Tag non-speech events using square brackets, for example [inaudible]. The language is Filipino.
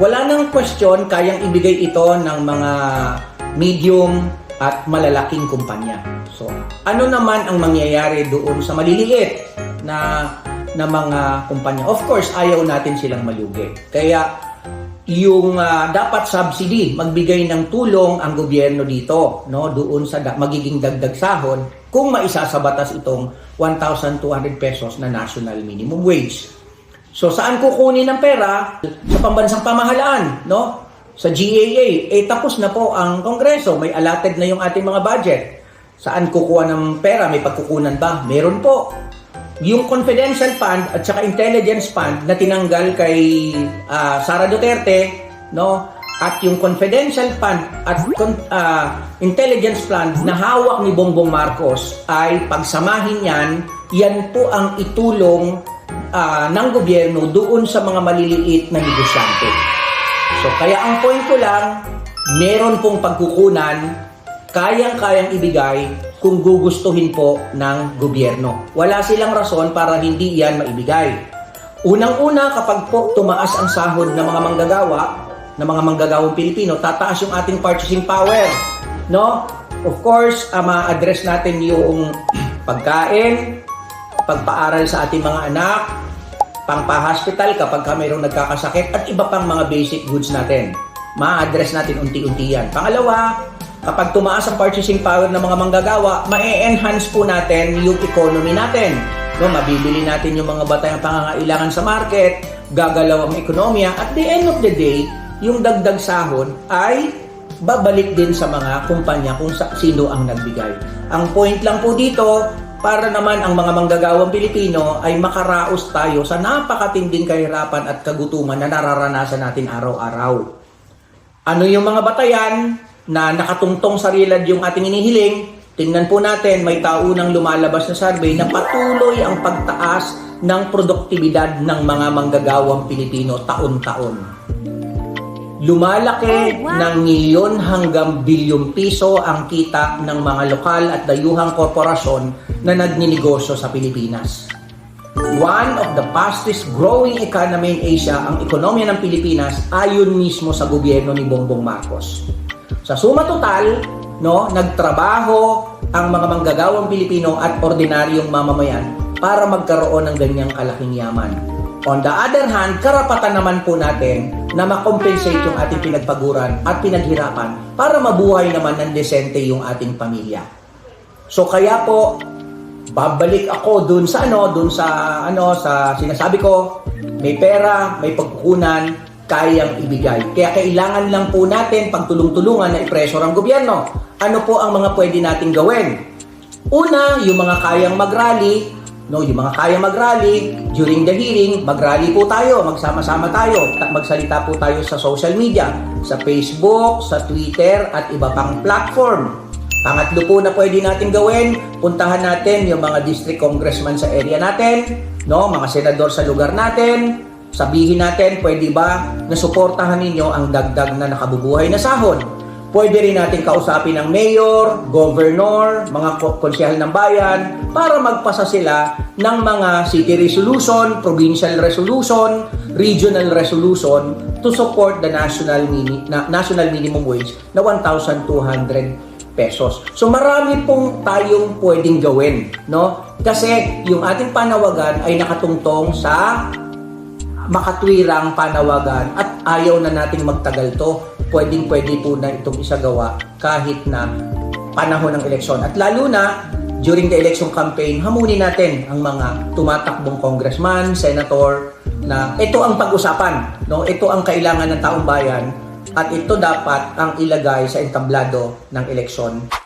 Wala nang question, kayang ibigay ito ng mga medium at malalaking kumpanya. So, ano naman ang mangyayari doon sa maliliit na na mga kumpanya? Of course, ayaw natin silang malugi. Kaya yung ah, dapat subsidy, magbigay ng tulong ang gobyerno dito, no, doon sa da- magiging dagdag sahod kung maisasabatas itong 1,200 pesos na national minimum wage. So saan kukunin ang pera? Sa pambansang pamahalaan, no? Sa GAA, eh tapos na po ang Kongreso, may allotted na yung ating mga budget. Saan kukuha ng pera? May pagkukunan ba? Meron po. Yung confidential fund at saka intelligence fund na tinanggal kay ah, Sara Duterte, no? At yung confidential fund at ah, intelligence fund na hawak ni Bongbong Marcos ay pagsamahin yan, yan po ang itulong ah, ng gobyerno doon sa mga maliliit na negosyante. So kaya ang point ko lang, meron pong pagkukunan, kayang-kayang ibigay kung gugustuhin po ng gobyerno. Wala silang rason para hindi yan maibigay. Unang-una, kapag po tumaas ang sahod ng mga manggagawa, ng mga manggagawang Pilipino, tataas yung ating purchasing power. No? Of course, uh, ma-address natin yung [clears throat] pagkain, pagpaaral sa ating mga anak, pangpa-hospital kapag ka mayroong nagkakasakit at iba pang mga basic goods natin. Ma-address natin unti-unti yan. Pangalawa, kapag tumaas ang purchasing power ng mga manggagawa, ma-enhance po natin yung economy natin. No, mabibili natin yung mga batayang pangangailangan sa market, gagalaw ang ekonomiya. At the end of the day, yung dagdag sahod ay babalik din sa mga kumpanya kung sino ang nagbigay. Ang point lang po dito, para naman ang mga manggagawang Pilipino ay makaraos tayo sa napakatinding kahirapan at kagutuman na nararanasan natin araw-araw. Ano yung mga batayan na nakatungtong sa realad yung ating inihiling? Tingnan po natin, may taunang lumalabas na survey na patuloy ang pagtaas ng produktibidad ng mga manggagawang Pilipino taon-taon. Lumalaki Oh, wow. ng milyon hanggang bilyong piso ang kita ng mga lokal at dayuhang korporasyon na nagninegosyo sa Pilipinas. One of the fastest growing economy in Asia ang ekonomiya ng Pilipinas ayon mismo sa gobyerno ni Bongbong Marcos. Sa suma total, no, nagtrabaho ang mga manggagawang Pilipino at ordinaryong mamamayan para magkaroon ng ganyang kalaking yaman. On the other hand, karapatan naman po natin na makompensate yung ating pinagpaguran at pinaghirapan para mabuhay naman ng desente yung ating pamilya. So kaya po, babalik ako dun sa ano, dun sa ano, sa sinasabi ko, may pera, may pagkukunan, kayang ibigay. Kaya kailangan lang po natin pagtulong-tulungan na i-pressure ang gobyerno. Ano po ang mga pwede nating gawin? Una, yung mga kayang mag-rally, no, yung mga kayang mag-rally, during the hearing, mag-rally po tayo, magsama-sama tayo, ta- magsalita po tayo sa social media, sa Facebook, sa Twitter, at iba pang platform. Pangatlo po na pwede natin gawin, puntahan natin yung mga district congressman sa area natin, no, mga senador sa lugar natin, sabihin natin, pwede ba na suportahan ninyo ang dagdag na nakabubuhay na sahod? Pwede rin natin kausapin ng mayor, governor, mga ko- konsyahal ng bayan para magpasa sila ng mga city resolution, provincial resolution, regional resolution to support the national mini, na, national minimum wage na 1,200 pesos. So marami pong tayong pwedeng gawin, no? Kasi yung ating panawagan ay nakatungtong sa makatwirang panawagan at ayaw na nating magtagal to. Pwedeng pwede po na itong isagawa kahit na panahon ng eleksyon. At lalo na during the election campaign, hamunin natin ang mga tumatakbong congressman, senator na ito ang pag-usapan, no? Ito ang kailangan ng taong bayan at ito dapat ang ilagay sa entablado ng eleksyon